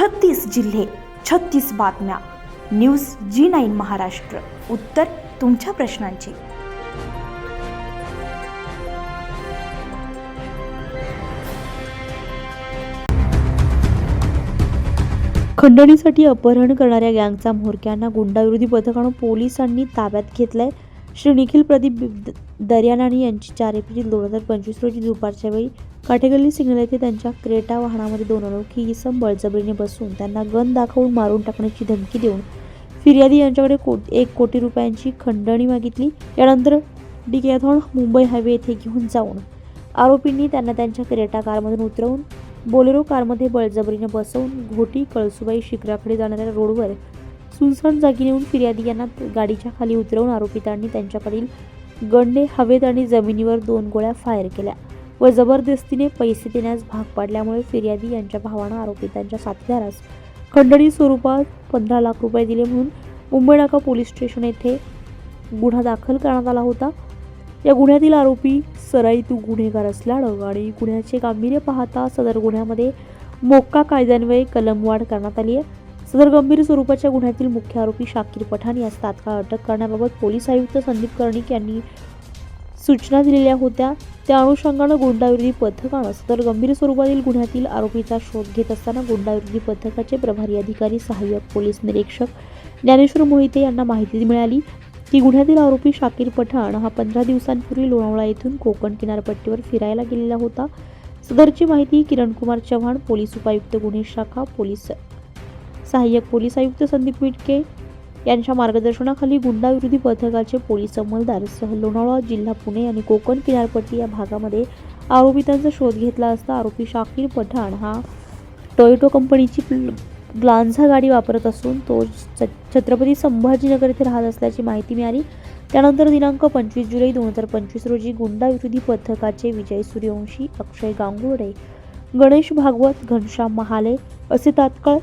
छत्तीस जिल्हे छत्तीस बातम्या. News G nine Maharashtra. उत्तर तुमच्या प्रश्नांची. खंडणीसाठी अपहरण करणाऱ्या गँगचा म्होरक्यांना गुंडाविरोधी पथकानं पोलिसांनी ताब्यात घेतलंय. श्री निखिल प्रदीप द- दर्यानानी यांची चार एप्रिल दोन हजार पंचवीस रोजी दुपारच्या वेळी काटेगल्ली सिग्नल येथे त्यांच्या क्रेटा वाहनामध्ये दोन अनोखी इसम बळजबरीने बसून त्यांना गन दाखवून मारून टाकण्याची धमकी देऊन फिर्यादी यांच्याकडे को एक कोटी रुपयांची खंडणी मागितली. यानंतर डिकॅथॉन मुंबई हायवे येथे घेऊन जाऊन आरोपींनी त्यांना त्यांच्या क्रेटा कारमधून उतरवून बोलेरो कारमध्ये बळजबरीने बसवून घोटी कळसुबाई शिखराकडे जाणाऱ्या रोडवर सुनसान जागी नेऊन फिर्यादी यांना गाडीच्या खाली उतरवून आरोपितांनी त्यांच्याकडील गंडे हवेत आणि जमिनीवर दोन गोळ्या फायर केल्या. व जबरदस्तीने पैसे देण्यास भाग पाडल्यामुळे फिर्यादी यांच्या भावानं आरोपितांच्या साथीदारास खंडणी स्वरूपात पंधरा लाख रुपये दिले म्हणून मुंबई नाका पोलीस स्टेशन येथे गुन्हा दाखल करण्यात आला होता. या गुन्ह्यातील आरोपी सराईतू गुन्हेगार असल्यानं आणि गुन्ह्याचे गांभीर्य पाहता सदर गुन्ह्यामध्ये मोक्का कायद्यान्वये कलमवाढ करण्यात आली आहे. सदर गंभीर स्वरूपाच्या गुन्ह्यातील मुख्य आरोपी शाकीर पठाण यास तात्काळ अटक करण्याबाबत पोलीस आयुक्त संदीप कर्णिक यांनी सूचना दिलेल्या होत्या. त्या अनुषंगानं गुंडाविरोधी पथकानं सदर गंभीर स्वरूपातील गुन्ह्यातील आरोपीचा शोध घेत असताना गुंडाविरोधी पथकाचे प्रभारी अधिकारी सहाय्यक पोलीस निरीक्षक ज्ञानेश्वर मोहिते यांना माहिती मिळाली. की गुन्ह्यातील आरोपी शाकीर पठाण हा पंधरा दिवसांपूर्वी लोणावळा येथून कोकण किनारपट्टीवर फिरायला गेलेला होता. सदरची माहिती किरणकुमार चव्हाण पोलीस उपायुक्त गुन्हे शाखा पोलीस सहाय्यक पोलीस आयुक्त संदीप मिटके यांच्या मार्गदर्शनाखाली गुंडाविरोधी पथकाचे पोलीस अंमलदार सह लोणावळा जिल्हा पुणे आणि कोकण किनारपट्टी या भागामध्ये आरोपितांचा शोध घेतला असता आरोपी शाकीर पठाण हा टोयोटो कंपनीची ग्लान्झा गाडी वापरत असून तो छ- छत्रपती संभाजीनगर येथे राहत असल्याची माहिती मिळाली. त्यानंतर दिनांक पंचवीस जुलै दोन हजार पंचवीस रोजी गुंडाविरोधी पथकाचे विजय सूर्यवंशी अक्षय गांगुर्डे गणेश भागवत घनश्याम महाले असे तात्काळ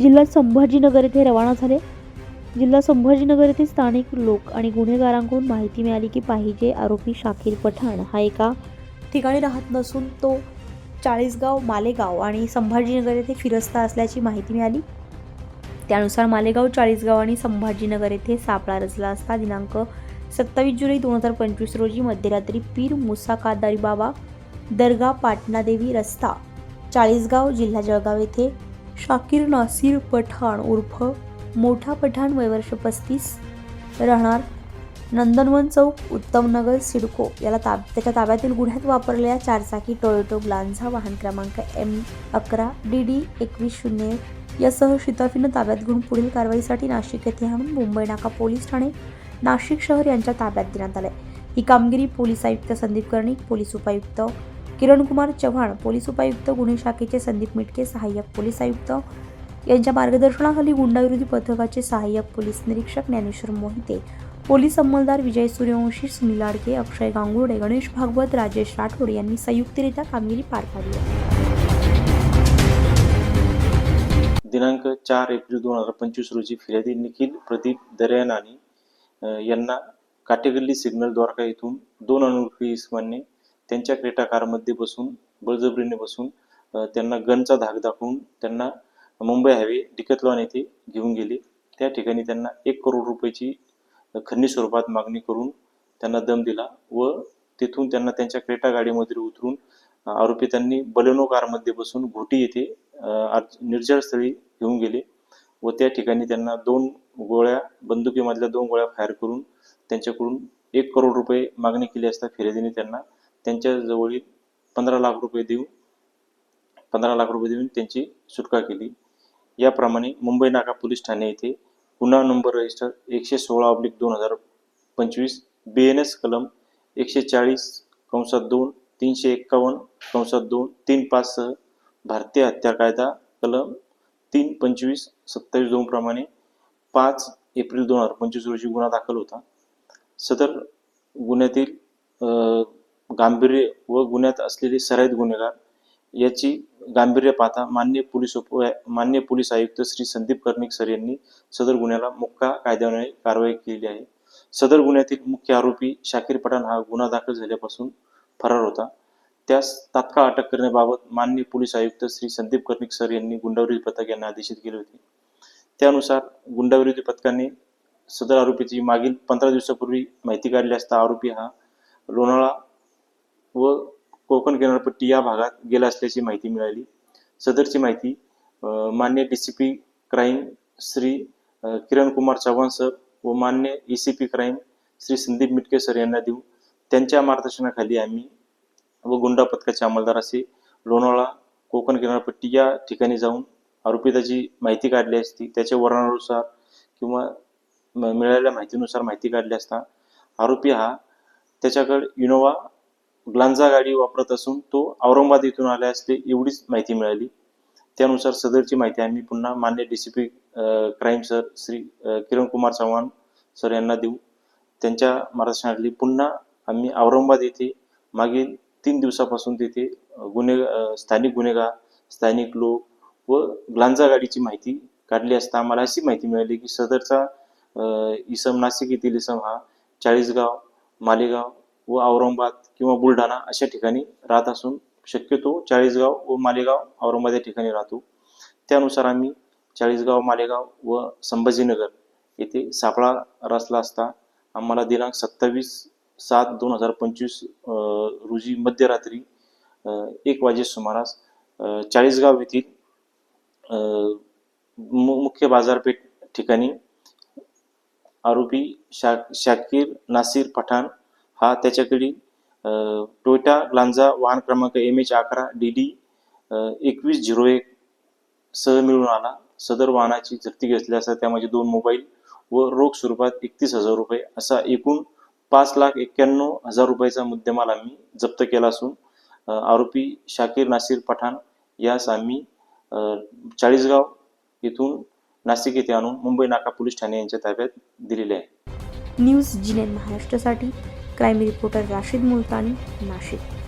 जिल्हा संभाजीनगर येथे रवाना झाले. जिल्हा संभाजीनगर येथे स्थानिक लोक आणि गुन्हेगारांकडून माहिती मिळाली की पाहिजे आरोपी शाकिर पठाण हा एका ठिकाणी राहत नसून तो चाळीसगाव मालेगाव आणि संभाजीनगर येथे फिरस्ता असल्याची माहिती मिळाली. त्यानुसार मालेगाव चाळीसगाव आणि संभाजीनगर येथे सापळा रचला असता दिनांक सत्तावीस जुलै दोन हजार पंचवीस रोजी मध्यरात्री पीर मुसा कादारी बाबा दर्गा पाटणादेवी रस्ता चाळीसगाव जिल्हा जळगाव येथे शाकीर नासिर पठाण उर्फ मोठा पठाण वयवर्ष पस्तीस राहणार नंदनवन चौक उत्तमनगर सिडको. याला ताब त्याच्या ताब्यातील गुन्ह्यात वापरलेल्या चारचाकी टोयोटो ग्लान्झा वाहन क्रमांक एम अकरा डी डी एकवीस शून्य यासह शिताफीनं ताब्यात घेऊन पुढील कारवाईसाठी नाशिक येथे आणून मुंबई नाका पोलीस ठाणे नाशिक शहर यांच्या ताब्यात देण्यात आले ही कामगिरी पोलीस आयुक्त संदीप कर्णिक पोलीस उपायुक्त किरणकुमार चव्हाण पोलीस उपायुक्त गुन्हे शाखेचे संदीप मिटके सहाय्यक पोलीस आयुक्त यांच्या मार्गदर्शनाखाली गुंडाविरोधी पथकाचे सहाय्यक पोलीस निरीक्षक ज्ञानेश्वर मोहिते पोलीस अंमलदार विजय सूर्यवंशी सुनील आडके अक्षय गांगुडे गणेश भागवत राजेश राठोड यांनी संयुक्तरित्या कामगिरी पार पाडली दिनांक चार एप्रिल दोन हजार पंचवीस रोजी फिर्यादी निखिल प्रदीप दर्यानानी यांना काटेगल्ली सिग्नल द्वारका येथून दोन अनोळखी इसमांनी त्यांच्या क्रेटा कारमध्ये बसून बळजबरीने बसून त्यांना गनचा धाक दाखवून त्यांना मुंबई हायवे डिकतलॉन येथे घेऊन गेले. त्या ठिकाणी त्यांना एक करोड रुपयाची खंडणी स्वरूपात मागणी करून त्यांना दम दिला व तेथून त्यांना त्यांच्या क्रेटा गाडीमध्ये उतरून आरोपी त्यांनी बलेनो कारमध्ये बसून घोटी येथे आज निर्जळ स्थळी घेऊन गेले व त्या ठिकाणी त्यांना दोन गोळ्या बंदुकीमधल्या दोन गोळ्या फायर करून त्यांच्याकडून एक करोड रुपये मागणी केली असता फिर्यादीने त्यांना त्यांच्या जवळील पंधरा लाख रुपये देऊन पंधरा लाख रुपये देऊन त्यांची सुटका केली. याप्रमाणे मुंबई नाका पोलीस ठाणे येथे गुन्हा नंबर रजिस्टर एकशे सोळा ऑब्लिक दोन हजार पंचवीस बी एन एस कलम एकशे चाळीस कंसात दोन तीनशे एक्कावन्न कंसात दोन तीन पाचसह भारतीय हत्या कायदा कलम तीन पंचवीस सत्तावीस दोनप्रमाणे पाच एप्रिल दोन हजार पंचवीस रोजी गुन्हा दाखल होता. सदर गुन्ह्यातील गांभीर्य व गुन्ह्यात असलेले सराईत गुन्हेगार याची गांभीर्य पाहता मान्य पोलीस उप मान्य पोलीस आयुक्त श्री संदीप कर्णिक सर यांनी सदर गुन्ह्याला मुक्का कायद्याने कारवाई केली आहे. सदर गुन्ह्यातील मुख्य आरोपी शाकीर पठाण हा गुन्हा दाखल झाल्यापासून फरार होता. त्यास तात्काळ अटक करण्याबाबत मान्य पोलीस आयुक्त श्री संदीप कर्णिक सर यांनी गुंडाविरोधी पथक यांना आदेशित केले होते. त्यानुसार गुंडाविरोधी पथकाने सदर आरोपीची मागील पंधरा दिवसापूर्वी माहिती काढली असता आरोपी हा लोणाळा व कोकण किनारपट्टी या भागात गेला असल्याची माहिती मिळाली. सदरची माहिती मान्य D C P crime Shri Kiran Kumar Chavan sir व मान्य E C P crime Shri Sandeep Mitke sir यांना देऊ. त्यांच्या मार्गदर्शनाखाली आम्ही व गुंडा पथकाचे अंमलदार असे लोणावळा कोकण किनारपट्टी या ठिकाणी जाऊन आरोपिताची माहिती काढली असती. त्याच्या वर्णनानुसार किंवा म- मिळालेल्या माहितीनुसार माहिती काढली असता आरोपी हा त्याच्याकडे इनोवा ग्लांजा गाडी वापरत असून तो औरंगाबाद येथून आले असते एवढीच माहिती मिळाली. त्यानुसार सदरची माहिती आम्ही पुन्हा मान्य D C P crime sir Shri Kiran Kumar Chavan sir यांना देऊ. त्यांच्या मार्गदर्शनाखाली पुन्हा आम्ही औरंगाबाद येथे मागील तीन दिवसापासून तिथे गुन्हे स्थानिक गुन्हेगार स्थानिक लोक व ग्लांजा गाडीची माहिती काढली असता आम्हाला अशी माहिती मिळाली की सदरचा इसम नाशिक येथील इसम हा चाळीसगाव मालेगाव व औरंगाबाद किंवा बुलढाणा अशा ठिकाणी राहत असून शक्यतो चाळीसगाव व मालेगाव औरंगाबाद या ठिकाणी राहतो. त्यानुसार आम्ही चाळीसगाव मालेगाव व संभाजीनगर येथे सापळा रचला असता आम्हाला दिनांक सत्तावीस सात दोन हजार पंचवीस रोजी मध्यरात्री एक वाजे सुमारास चाळीसगाव येथील मु- मुख्य बाजारपेठ ठिकाणी आरोपी शा शाकीर नासिर पठाण हा त्याच्याकडील टोयोटा लांजा वाहन क्रमांक एम एच अकरा डी डी एकवीस झिरो एक सह मिळून आला. सदर वाहनाची जप्ती घेतली असता त्यामध्ये दोन मोबाईल व रोख स्वरूपात एकतीस हजार रुपये असा एकूण पाच लाख एक्क्याण्णव हजार रुपयाचा मुद्देमाल आम्ही जप्त केला असून आरोपी शाकीर नासिर पठाण यास आम्ही चाळीसगाव येथून नाशिक येथे आणून मुंबई नाका पोलीस ठाणे यांच्या ताब्यात दिलेले आहे. न्यूज जिनेन महाराष्ट्रासाठी क्राईम रिपोर्टर राशीद मुलतानी नाशिक